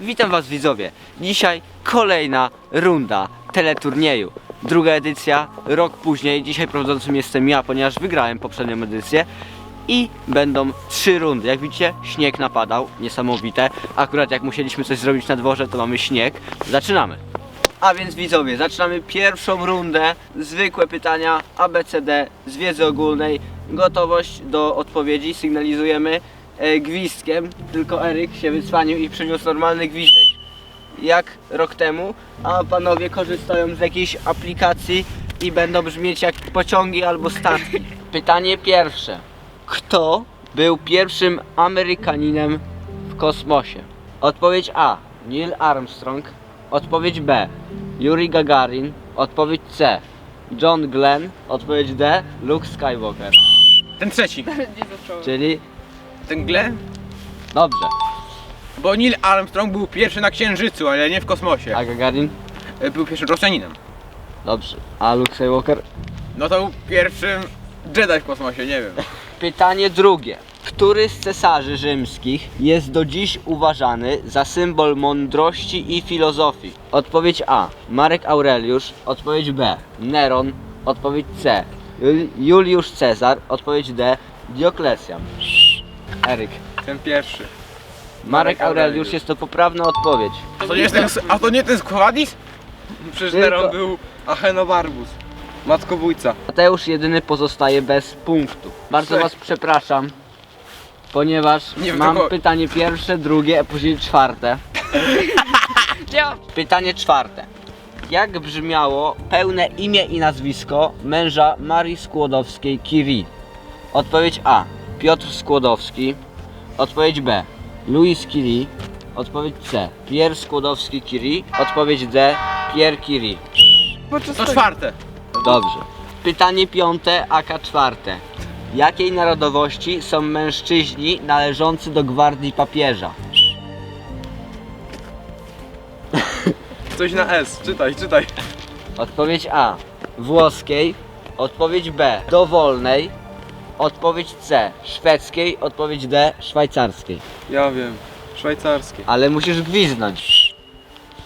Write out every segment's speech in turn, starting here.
Witam was widzowie. Dzisiaj kolejna runda teleturnieju. Druga edycja, rok później. Dzisiaj prowadzącym jestem ja, ponieważ wygrałem poprzednią edycję. I będą trzy rundy. Jak widzicie, śnieg napadał, niesamowite. Akurat jak musieliśmy coś zrobić na dworze, to mamy śnieg. Zaczynamy. A więc widzowie, zaczynamy pierwszą rundę. Zwykłe pytania ABCD z wiedzy ogólnej. Gotowość do odpowiedzi sygnalizujemy e, gwizdkiem. Tylko Eryk się wycwanił i przyniósł normalny gwizdek jak rok temu. A panowie korzystają z jakiejś aplikacji i będą brzmieć jak pociągi albo statki. Pytanie pierwsze. Kto był pierwszym Amerykaninem w kosmosie? Odpowiedź A. Neil Armstrong. Odpowiedź B. Yuri Gagarin. Odpowiedź C. John Glenn. Odpowiedź D. Luke Skywalker. Ten trzeci. Czyli Ten Glenn? dobrze. Bo Neil Armstrong był pierwszy na Księżycu, ale nie w kosmosie. A Gagarin? E, Był pierwszym Rosjaninem. Dobrze. A Luke Skywalker? No to był pierwszym Jedi w kosmosie, nie wiem. Pytanie drugie. Który z cesarzy rzymskich jest do dziś uważany za symbol mądrości i filozofii? Odpowiedź A. Marek Aureliusz. Odpowiedź B. Neron. Odpowiedź C. Jul- Juliusz Cezar. Odpowiedź D. Dioklesjan. Eryk. Ten pierwszy. Marek Aureliusz jest to poprawna odpowiedź. A to nie, jest ten, a to nie ten Składis? Przecież Tylko- Neron był Achenobarbus. Matkobójca. Mateusz jedyny pozostaje bez punktu. Bardzo Cześć. was przepraszam, ponieważ Nie mam tylko- pytanie pierwsze, drugie, a później czwarte. Pytanie czwarte. Jak brzmiało pełne imię i nazwisko męża Marii Skłodowskiej-Curie? Odpowiedź A. Piotr Skłodowski. Odpowiedź B. Louis Curie. Odpowiedź C. Pierre Skłodowski-Curie. Odpowiedź D. Pierre Curie. To czwarte. Dobrze. Pytanie piąte, aka czwarte. Jakiej narodowości są mężczyźni należący do gwardii papieża? Coś na S. Czytaj, czytaj. Odpowiedź A. Włoskiej. Odpowiedź B. Dowolnej. Odpowiedź C. Szwedzkiej. Odpowiedź D. Szwajcarskiej. Ja wiem. Szwajcarskie. Ale musisz gwiznąć.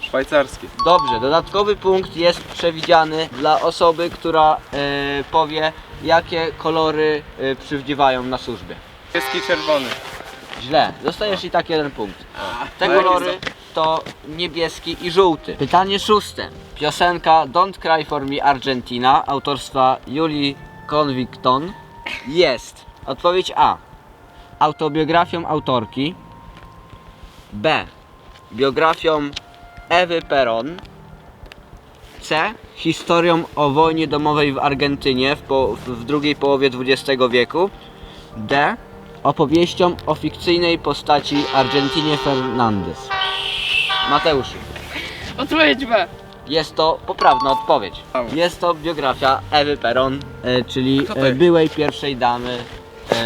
Szwajcarskie. Dobrze, dodatkowy punkt jest przewidziany dla osoby, która e, powie, jakie kolory e, przywdziewają na służbie. Niebieski, czerwony. Źle, dostajesz i tak jeden punkt. Te ale kolory to niebieski i żółty. Pytanie szóste. Piosenka Don't Cry For Me Argentina autorstwa Julii Convicton jest odpowiedź A. Autobiografią autorki B. Biografią Ewy Peron C. Historią o wojnie domowej w Argentynie w, po, w drugiej połowie XX wieku D. Opowieścią o fikcyjnej postaci Argentinie Fernandez. Mateuszu, Odpowiedź B. jest to poprawna odpowiedź. Jest to biografia Ewy Peron, e, czyli Kto to e, jest? byłej pierwszej damy e,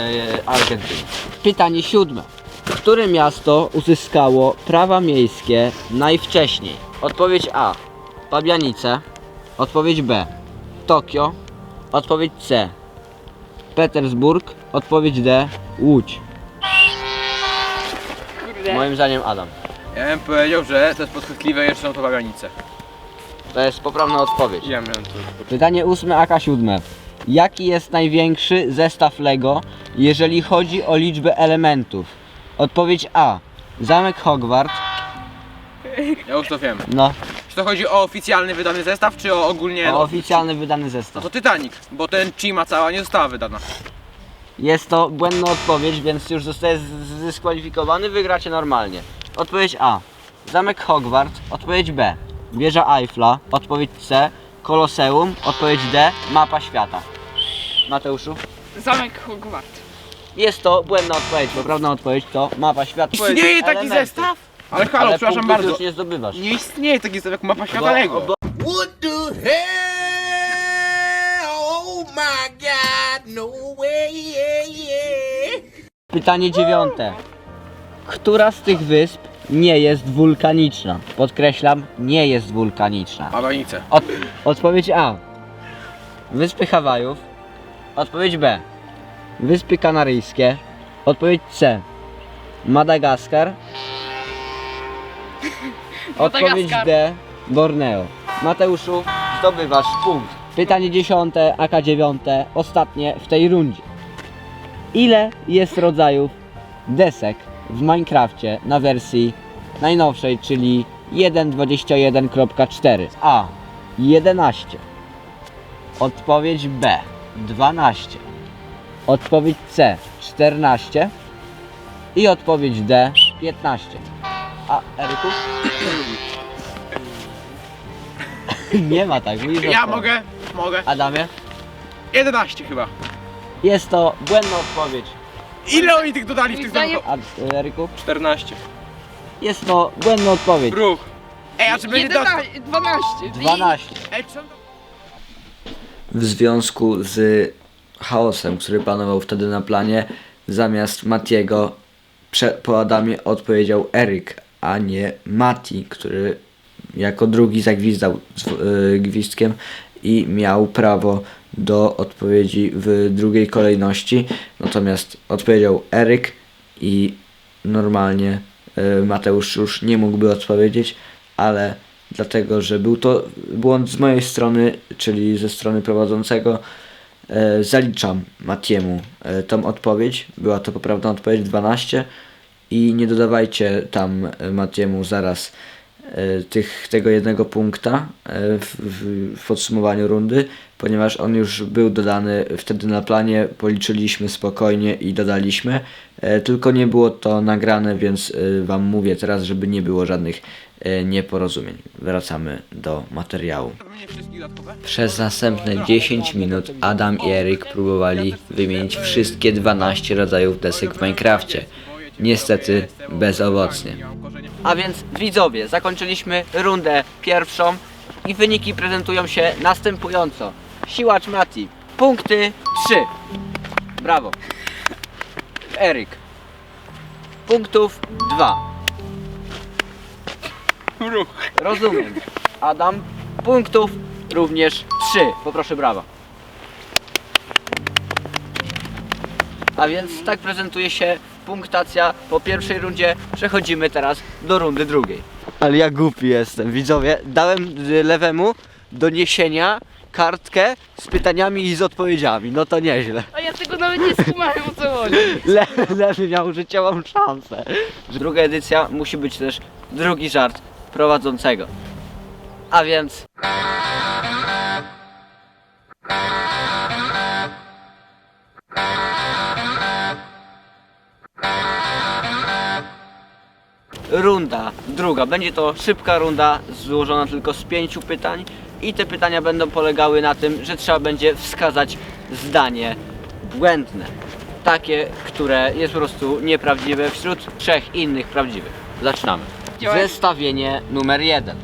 Argentyny. Pytanie siódme. Które miasto uzyskało prawa miejskie najwcześniej? Odpowiedź A. Pabianice. Odpowiedź B. Tokio. Odpowiedź C. Petersburg. Odpowiedź D. Łódź. Kurde. Moim zdaniem Adam. Ja bym powiedział, że to jest podchwytliwe, jeszcze są to waganice. To jest poprawna odpowiedź. Ja miałem to. Pytanie ósme, AK siódme. Jaki jest największy zestaw Lego, jeżeli chodzi o liczbę elementów? Odpowiedź A. Zamek Hogwart. Ja już to wiem. No, Czy to chodzi o oficjalny wydany zestaw, czy o ogólnie... o oficjalny wydany No zestaw. to Titanic, bo ten Chima cała nie została wydana. Jest to błędna odpowiedź, więc już zostaje z- zdyskwalifikowany. Wygracie normalnie. Odpowiedź A. Zamek Hogwart. Odpowiedź B. Wieża Eiffla. Odpowiedź C. Koloseum. Odpowiedź D. Mapa świata. Mateuszu? Zamek Hogwart. Jest to błędna odpowiedź. Poprawna odpowiedź to mapa świata. Istnieje taki Elementy. zestaw? Ale halo, Ale przepraszam punktów bardzo. już nie zdobywasz. Nie istnieje taki zestaw jak mapa świata Bo- Lego. bo- What the hell? Oh my god, no way, yeah, yeah. Pytanie dziewiąte. Która z tych wysp nie jest wulkaniczna? Podkreślam, nie jest wulkaniczna. Waganice. Od, odpowiedź A. Wyspy Hawajów. Odpowiedź B. Wyspy Kanaryjskie. Odpowiedź C. Madagaskar. Odpowiedź Madagaskar. D. Borneo. Mateuszu, zdobywasz punkt. Pytanie dziesiąte, AK dziewiąte, ostatnie w tej rundzie. Ile jest rodzajów desek w Minecrafcie na wersji najnowszej, czyli 1.21.4? A. 11. Odpowiedź B. 12. Odpowiedź C. 14. I odpowiedź D. 15. A, Eryku? Nie ma tak, musisz Ja odpowiedzieć. mogę? Mogę. Adamie? 11 chyba. Jest to błędna odpowiedź. Ile oni tych dodali w tych Zdaniem-? A Eryku? 14. Jest to błędna odpowiedź. Ruch. Ej, a czy będzie. 11, 12. 12. Ej, czy... W związku z chaosem, który panował wtedy na planie, zamiast Matiego prze- po Adamie odpowiedział Eryk, a nie Mati, który jako drugi zagwizdał y, gwizdkiem i miał prawo do odpowiedzi w drugiej kolejności. Natomiast odpowiedział Eryk i normalnie y, Mateusz już nie mógłby odpowiedzieć, ale dlatego, że był to błąd z mojej strony, czyli ze strony prowadzącego, e, zaliczam Matiemu e, tą odpowiedź. Była to poprawna odpowiedź 12 i nie dodawajcie tam e, Matiemu zaraz e, tych, tego jednego punkta e, w, w, w podsumowaniu rundy, ponieważ on już był dodany wtedy na planie, policzyliśmy spokojnie i dodaliśmy, e, tylko nie było to nagrane, więc e, Wam mówię teraz, żeby nie było żadnych e, nieporozumień. Wracamy do materiału. Przez następne 10 minut Adam i Eryk próbowali wymienić wszystkie 12 rodzajów desek w Minecrafcie. Niestety bezowocnie. A więc widzowie, zakończyliśmy rundę pierwszą i wyniki prezentują się następująco. Siłacz Mati, punkty 3. Brawo. Eryk. Punktów 2. Ruch. Rozumiem. Adam, punktów również 3. Poproszę brawa. A więc tak prezentuje się punktacja po pierwszej rundzie. Przechodzimy teraz do rundy drugiej. Ale ja głupi jestem, widzowie. Dałem y, lewemu do niesienia kartkę z pytaniami i z odpowiedziami. No to nieźle. A ja tego nawet nie skumałem o co chodzi. Le, lewy miał życiową szansę. Druga edycja musi być też drugi żart prowadzącego. A więc. Druga. Będzie to szybka runda złożona tylko z pięciu pytań i te pytania będą polegały na tym, że trzeba będzie wskazać zdanie błędne. Takie, które jest po prostu nieprawdziwe wśród trzech innych prawdziwych. Zaczynamy. Zestawienie numer jeden.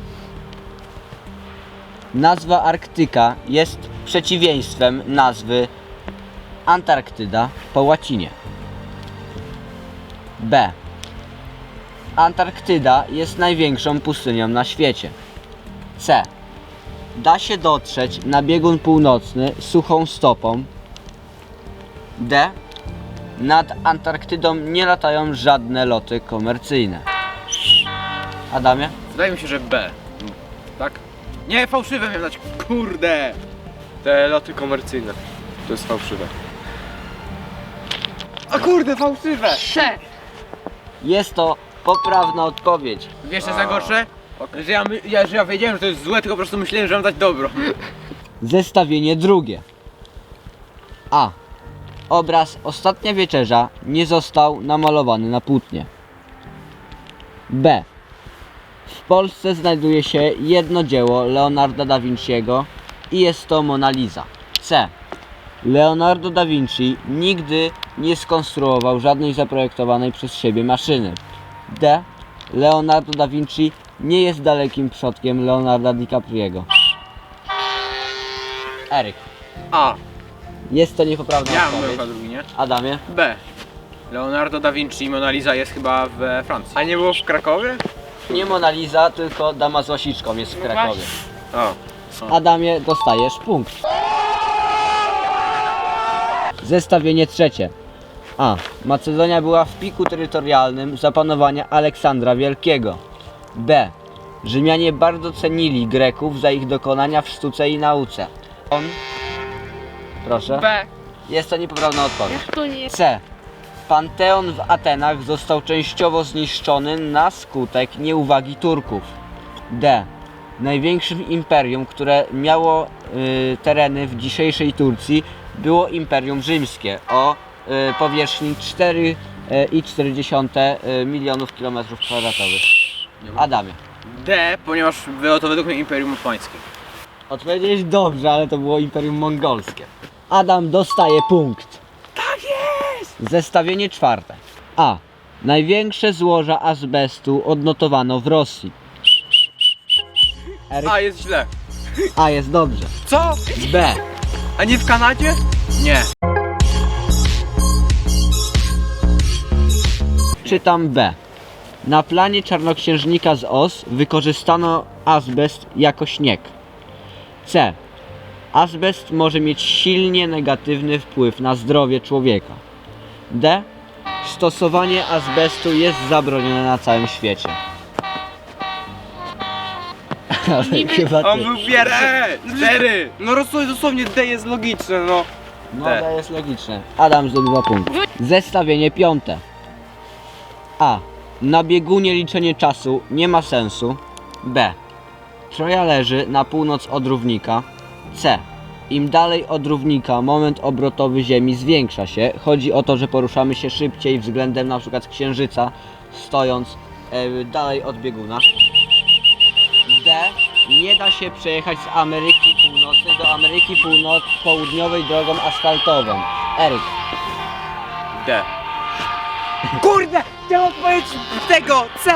Nazwa Arktyka jest przeciwieństwem nazwy Antarktyda po łacinie. B. Antarktyda jest największą pustynią na świecie. C. Da się dotrzeć na biegun północny suchą stopą. D. Nad Antarktydą nie latają żadne loty komercyjne. Adamie? Wydaje mi się, że B. Tak? Nie, fałszywe miałem dać. Kurde. Te loty komercyjne. To jest fałszywe. A kurde, fałszywe. C. Jest to poprawna odpowiedź. Wiesz co jest najgorsze? Że ja, my- ja, że ja wiedziałem, że to jest złe, tylko po prostu myślałem, że mam dać dobro. Zestawienie drugie. A. Obraz Ostatnia Wieczerza nie został namalowany na płótnie. B. W Polsce znajduje się jedno dzieło Leonarda da Vinciego i jest to Mona Lisa. C. Leonardo da Vinci nigdy nie skonstruował żadnej zaprojektowanej przez siebie maszyny. D. Leonardo da Vinci nie jest dalekim przodkiem Leonarda DiCapriego. Eryk. A. Jest to niepoprawna Ja mam odpowiedź. chyba drugi, nie? Adamie? B. Leonardo da Vinci i Mona Lisa jest chyba we Francji. A nie było w Krakowie? Nie Mona Lisa, tylko dama z łasiczką jest w No Krakowie. O. Adamie, dostajesz punkt. Zestawienie trzecie. A. Macedonia była w piku terytorialnym zapanowania Aleksandra Wielkiego. B. Rzymianie bardzo cenili Greków za ich dokonania w sztuce i nauce. On. Proszę. B. Jest to niepoprawna odpowiedź. Jak to nie? C. Panteon w Atenach został częściowo zniszczony na skutek nieuwagi Turków. D. Największym imperium, które miało y, tereny w dzisiejszej Turcji, było Imperium Rzymskie o powierzchni 4,4 y, milionów kilometrów kwadratowych. Adamie. D, ponieważ było to według mnie Imperium Osmańskie. Odpowiedziałeś dobrze, ale to było Imperium Mongolskie. Adam dostaje punkt. Tak jest! Zestawienie czwarte. A. Największe złoża azbestu odnotowano w Rosji. Eryk. A, jest źle. A jest dobrze. Co? B. A nie w Kanadzie? Nie. Czytam B. Na planie czarnoksiężnika z Oz wykorzystano azbest jako śnieg. C. Azbest może mieć silnie negatywny wpływ na zdrowie człowieka. D. Stosowanie azbestu jest zabronione na całym świecie. Ale Chyba On ty. był cztery. No dosłownie, dosłownie D jest logiczne, no. No D. to jest logiczne. Adam zdobywa punkt. Zestawienie piąte. A. Na biegunie liczenie czasu nie ma sensu. B. Troja leży na północ od równika. C. Im dalej od równika moment obrotowy Ziemi zwiększa się. Chodzi o to, że poruszamy się szybciej względem na przykład Księżyca, stojąc e, dalej od bieguna. D. Nie da się przejechać z Ameryki Północnej do Ameryki Północ Południowej drogą asfaltową. Eryk. D. Kurde! Chciałem odpowiedzieć tego! C!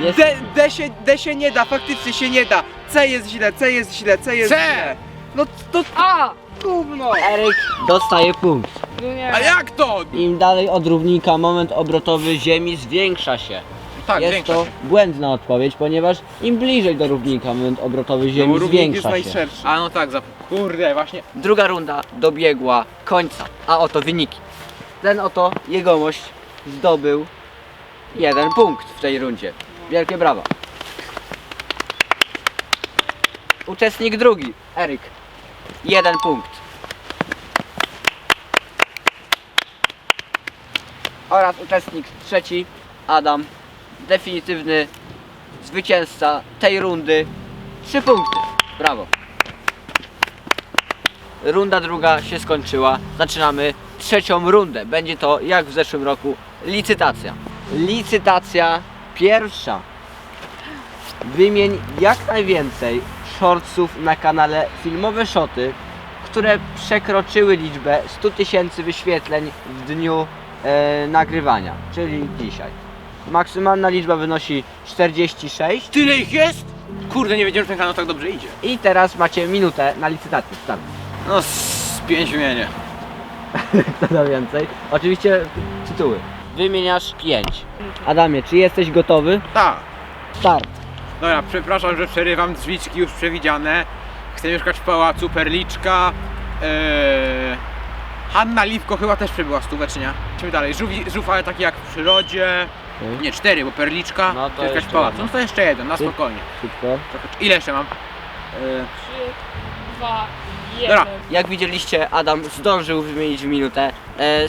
Jest... D, D, się, D się nie da, faktycznie się nie da. C jest źle, C jest źle, C jest C! źle. No to A! gówno! Eryk dostaje punkt. No nie. A jak to? Im dalej od równika moment obrotowy Ziemi zwiększa się. Tak, jest większa to się. błędna odpowiedź, ponieważ im bliżej do równika moment obrotowy No, Ziemi bo równik jest zwiększa się. najszerszy. A no tak, za... kurde, właśnie. Druga runda dobiegła końca, a oto wyniki. Ten oto jegomość zdobył jeden punkt w tej rundzie. Wielkie brawa. Uczestnik drugi, Eryk. Jeden punkt. Oraz uczestnik trzeci, Adam. Definitywny zwycięzca tej rundy. Trzy punkty. Brawo. Runda druga się skończyła. Zaczynamy trzecią rundę. Będzie to, jak w zeszłym roku, licytacja. Licytacja pierwsza. Wymień jak najwięcej shortsów na kanale Filmowe Szoty, które przekroczyły liczbę 100 tysięcy wyświetleń w dniu e, nagrywania, czyli dzisiaj. Maksymalna liczba wynosi 46 Tyle ich jest? Kurde, nie wiedziałem, że ten kanał tak dobrze idzie. i teraz macie minutę na licytację. Start. No, z pięć wymienię. Kto da więcej? Oczywiście tytuły. Wymieniasz 5. Adamie, czy jesteś gotowy? Tak. Start. Dobra, przepraszam, że przerywam drzwiczki już przewidziane. Chcę mieszkać w pałacu Perliczka. Eee... Hanna Liwko chyba też przebyła stówę, czy nie? Idźmy dalej. Żółw, żółw ale taki jak w przyrodzie. Okej. Nie, cztery, bo Perliczka. No to mieszkać w pałacu. No to jeszcze jeden, na spokojnie. Szybko. Ile jeszcze mam? E, Trzy, dwa, jeden. Dobra. Jak widzieliście, Adam zdążył wymienić w minutę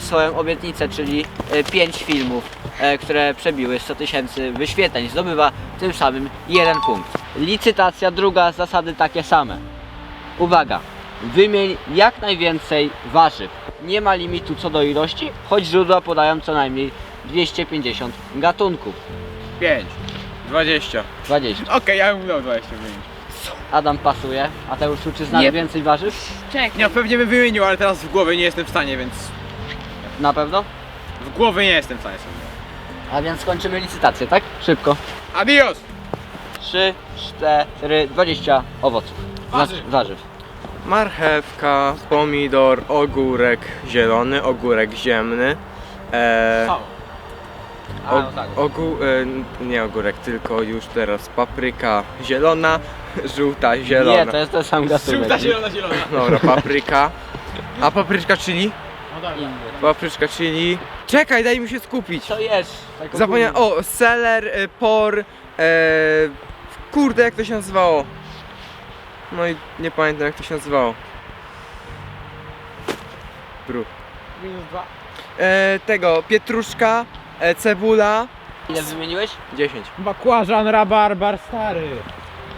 swoją obietnicę, czyli 5 filmów, e, które przebiły 100 tysięcy wyświetleń. Zdobywa tym samym jeden punkt. Licytacja druga, zasady takie same. Uwaga, wymień jak najwięcej warzyw. Nie ma limitu co do ilości, choć źródła podają co najmniej 250 gatunków. Pięć. 20. 20. Okej, ja bym 20 wymienić. Adam pasuje, a Teusz czy znasz Nie. więcej warzyw? Czekaj. Nie, pewnie bym wymienił, ale teraz w głowie nie jestem w stanie, więc... Na pewno? W głowie nie jestem w stanie sobie. A więc skończymy licytację, tak? Szybko. Adios! 3, 4, 20 owoców. Warzyw. Warzyw. Marchewka, pomidor, ogórek zielony, ogórek ziemny. E, O. A, no tak. ogó, e, nie ogórek, tylko już teraz papryka zielona, żółta, zielona. Nie, to jest ten sam gatunek. Żółta, zielona, zielona. Dobra, papryka. A papryczka chili? Inny. Papryczka chili. Czekaj, daj mi się skupić. Co jest? Tak Zapomniałem, o, seler, e, por, Eee, kurde, jak to się nazywało? No i nie pamiętam jak to się nazywało. Bru. Minus dwa. Eee, tego, pietruszka, e, cebula. Ile wymieniłeś? 10. Bakłażan, rabarbar, stary.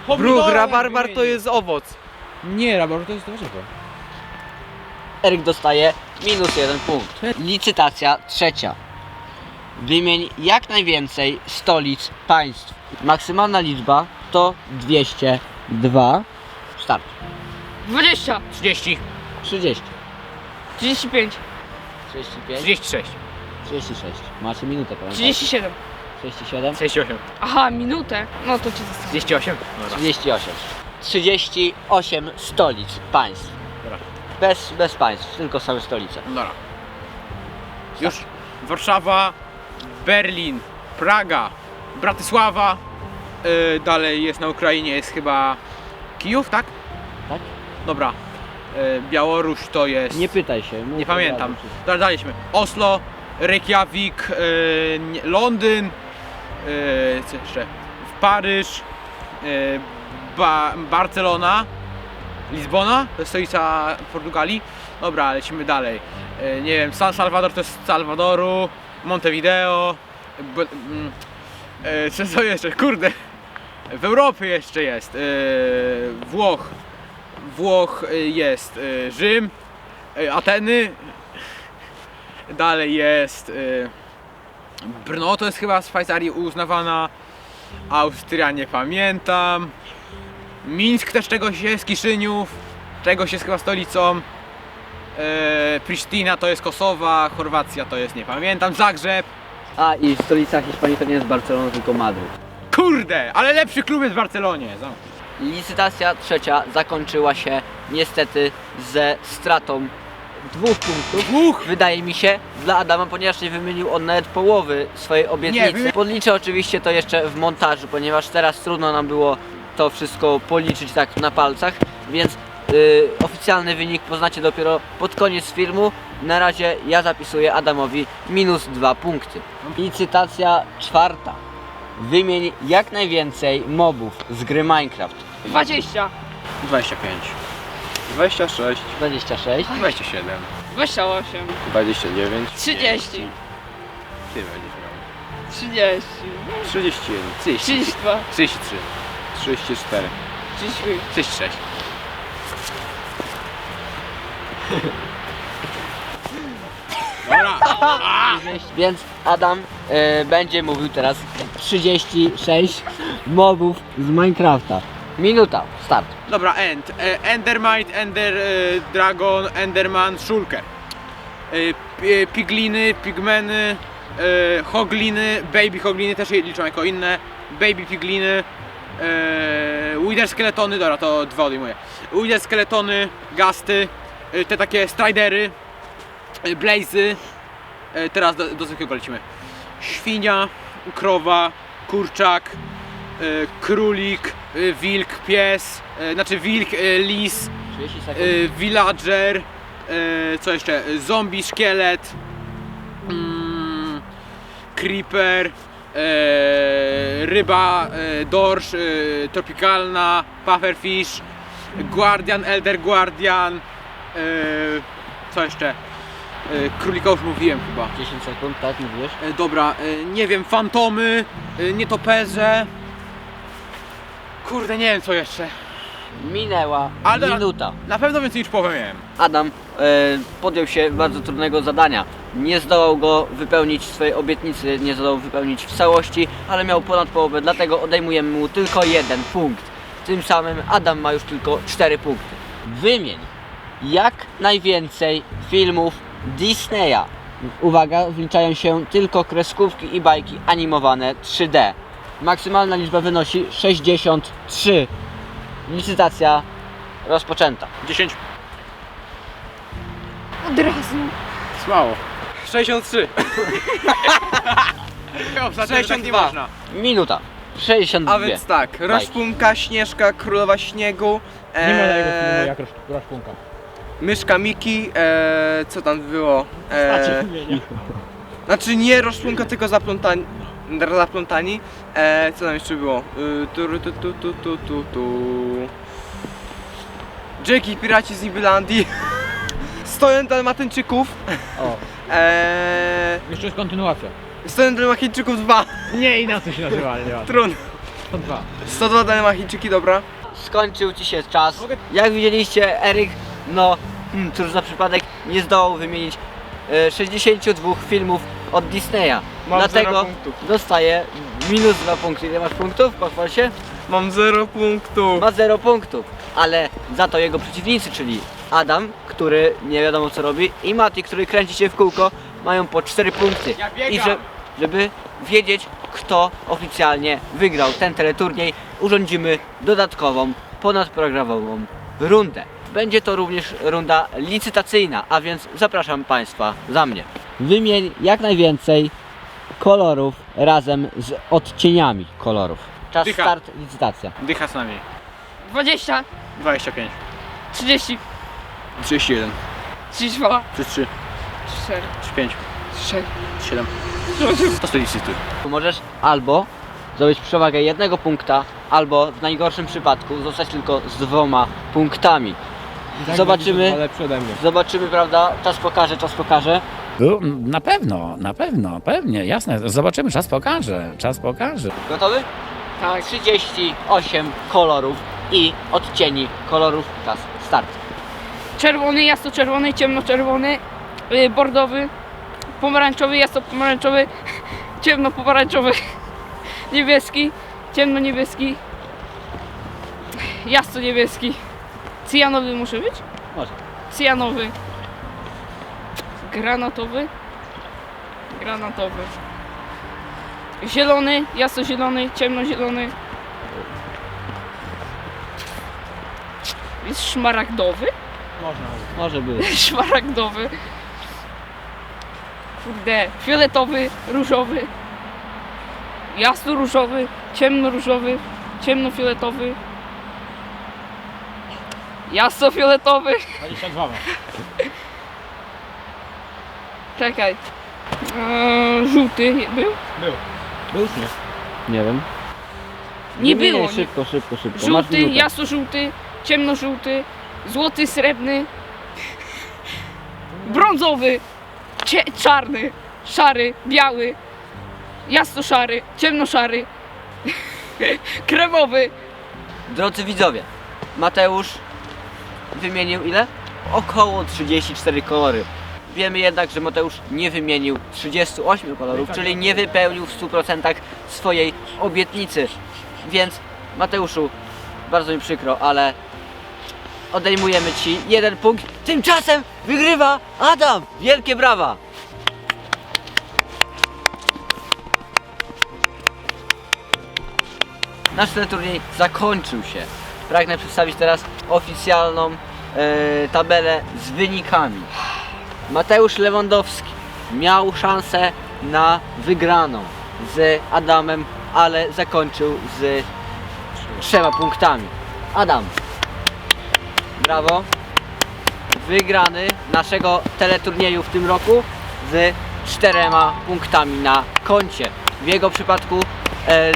Pomidorek rabarbar to jest owoc. Nie, rabarbar to jest warzywo. Eryk dostaje minus jeden punkt. Licytacja trzecia. Wymień jak najwięcej stolic państw. Maksymalna liczba to 202. Start. 20, 30, 30. 35, 35. 36, 36. Macie minutę, pamiętajcie. 37. 37. 38, Aha, minutę. No to cię zostawię. 38. 38. 38 stolic państw. Bez, bez państw, tylko same stolice. Dobra. Już Warszawa, Berlin, Praga, Bratysława. Yy, dalej jest na Ukrainie, jest chyba Kijów, tak? Tak? Dobra. Yy, Białoruś to jest. Nie pytaj się. mów Nie od pamiętam. razu. Dalej, daliśmy. Oslo, Reykjavik, nie- Londyn, co jeszcze? W Paryż, ba Barcelona, Lizbona, to jest stolica Portugalii. Dobra, lecimy dalej. Yy, nie wiem, San Salvador to jest z Salwadoru, Montevideo, mm, yy, co to jeszcze? Kurde. W Europie jeszcze jest. Yy, Włoch. Włoch jest Rzym, Ateny. Dalej jest Brno, to jest chyba z Szwajcarii uznawana. Austria nie pamiętam. Mińsk też czegoś jest, Kiszyniów, czegoś jest chyba stolicą. Yy, Pristina to jest Kosowa, Chorwacja to jest nie pamiętam, Zagrzeb. A i stolica Hiszpanii to nie jest Barcelona, tylko Madryt. Kurde, ale lepszy klub jest w Barcelonie. Licytacja trzecia zakończyła się niestety ze stratą dwóch punktów. Dwóch! Wydaje mi się, dla Adama, ponieważ nie wymienił on nawet połowy swojej obietnicy. wymi- Podliczę oczywiście to jeszcze w montażu, ponieważ teraz trudno nam było to wszystko policzyć tak na palcach, więc y, oficjalny wynik poznacie dopiero pod koniec filmu. Na razie ja zapisuję Adamowi minus dwa punkty. Licytacja czwarta. Wymień jak najwięcej mobów z gry Minecraft. 20, 25, 26. 26. 27, 28, 29. 30, ty będziesz miał. 30, 31. 32, 33, 34. 35. 36. Dobra, Więc Adam e, będzie mówił teraz 36 mobów z Minecrafta. Minuta, start. dobra, End. E, Endermite, Ender e, Dragon, Enderman, Shulker. E, pi- e, Pigliny, Pigmeny, e, Hogliny, Baby Hogliny też je liczą jako inne. Baby Pigliny, e, Wither Skeletony, dobra, to dwa odejmuję. Wither Skeletony, Gasty, e, te takie Stridery, e, Blazy. E, teraz do, do zwykłego lecimy. Świnia, krowa, kurczak, e, królik, e, wilk, pies, e, znaczy wilk, e, lis, 30 sekund. e, villager, e, co jeszcze? Zombie, szkielet, mm, creeper, ryba, e, dorsz, e, tropikalna, pufferfish, guardian, elder guardian, e, co jeszcze? E, królika już mówiłem chyba. 10 sekund, tak mówiłeś? E, dobra, e, nie wiem, fantomy, e, nietoperze. Kurde, nie wiem co jeszcze. Minęła Ale minuta. Na pewno więcej niż połowę miałem. Adam e, podjął się bardzo trudnego zadania. Nie zdołał go wypełnić swojej obietnicy, nie zdołał wypełnić w całości, ale miał ponad połowę, dlatego odejmujemy mu tylko jeden punkt. Tym samym Adam ma już tylko 4 punkty. Wymień jak najwięcej filmów Disneya. Uwaga, wliczają się tylko kreskówki i bajki animowane 3D. Maksymalna liczba wynosi 63. Licytacja rozpoczęta. 10. Od razu. Smało. 63. tak nie 62. można. Minuta. 62. A więc tak, Roszpunka, Śnieżka, Królowa Śniegu. E, jak Roszpunka. Myszka Miki, e, co tam było? E, znaczy nie Roszpunka, tylko zaplątana zaplątani. E, co tam jeszcze było? Y, tu, tu, tu, tu, tu, tu, tu. Jackie Piraci z Nibylandii. Stoją Dalmatyńczyków. O. Eee, Jeszcze jest kontynuacja. Stoją Dalmatyńczyków 2. Nie, inaczej się nazywa, nie ma. Trudno. To dwa. 102 Dalmatyńczyki, dobra. Skończył ci się czas. Jak widzieliście, Eryk, no hmm, cóż za przypadek, nie zdołał wymienić e, 62 filmów od Disneya. Mam Dlatego zero punktów. dostaje minus 2 punkty. Ile masz punktów? Pochwal się. Mam 0 punktów. Ma 0 punktów, ale za to jego przeciwnicy, czyli Adam, który nie wiadomo co robi, i Mati, który kręci się w kółko, mają po 4 punkty. Ja biegam. I że, żeby wiedzieć, kto oficjalnie wygrał ten teleturniej, urządzimy dodatkową, ponadprogramową rundę. Będzie to również runda licytacyjna, a więc zapraszam Państwa za mnie. Wymień jak najwięcej kolorów razem z odcieniami kolorów. Czas Dycha. start, licytacja. Dycha co najmniej. 20, 25. 30, 31. 32, 33. 4, 35. 6, 7. 8. To licytuj. Możesz albo zdobyć przewagę jednego punkta, albo w najgorszym przypadku zostać tylko z dwoma punktami. Zobaczymy. ode mnie. Zobaczymy, prawda? Czas pokaże, czas pokaże. No, Na pewno, na pewno, pewnie, jasne. Zobaczymy, czas pokaże, czas pokaże. Gotowy? Tak. 38 kolorów i odcieni kolorów. Czas start. Czerwony, jasno-czerwony, ciemno-czerwony, y, bordowy, pomarańczowy, jasno-pomarańczowy, ciemno-pomarańczowy, niebieski, ciemno-niebieski, jasno-niebieski. Cyjanowy muszę być? Może. Cyjanowy. Granatowy. Granatowy. Zielony, jasno-zielony, ciemno-zielony. Jest szmaragdowy? Może być. Szmaragdowy. Kurde, fioletowy, różowy. Jasno-różowy, ciemno-różowy, ciemno-fioletowy. Jasno-fioletowy. 22 Czekaj. Eee, żółty nie- był? Był już nie. Nie wiem. Nie Wymieniaj było. Nie. Szybko, szybko, szybko. Masz Żółty, minutę. jasno-żółty, ciemno-żółty, złoty, srebrny, brązowy, cie- czarny, szary, biały, jasno-szary, ciemno-szary, kremowy. Drodzy widzowie, Mateusz wymienił ile? Około 34 kolory. Wiemy jednak, że Mateusz nie wymienił 38 kolorów, czyli nie wypełnił w 100% swojej obietnicy. Więc Mateuszu, bardzo mi przykro, ale odejmujemy Ci jeden punkt. Tymczasem wygrywa Adam! Wielkie brawa! Nasz ten turniej zakończył się. Pragnę przedstawić teraz oficjalną e, tabelę z wynikami. Mateusz Lewandowski miał szansę na wygraną z Adamem, ale zakończył z trzema punktami. Adam, brawo. Wygrany naszego teleturnieju w tym roku z czterema punktami na koncie. W jego przypadku e,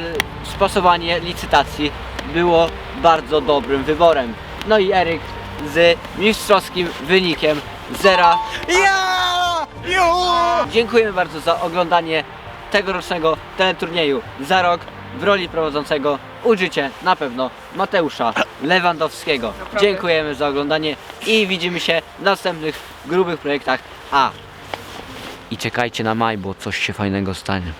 licytacji było bardzo dobrym wyborem. No i Eryk z mistrzowskim wynikiem 0. Ja! Dziękujemy bardzo za oglądanie tegorocznego teleturnieju. Za rok w roli prowadzącego ujrzycie na pewno Mateusza Lewandowskiego. Dziękujemy za oglądanie i widzimy się w następnych grubych projektach. A i czekajcie na maj, bo coś się fajnego stanie.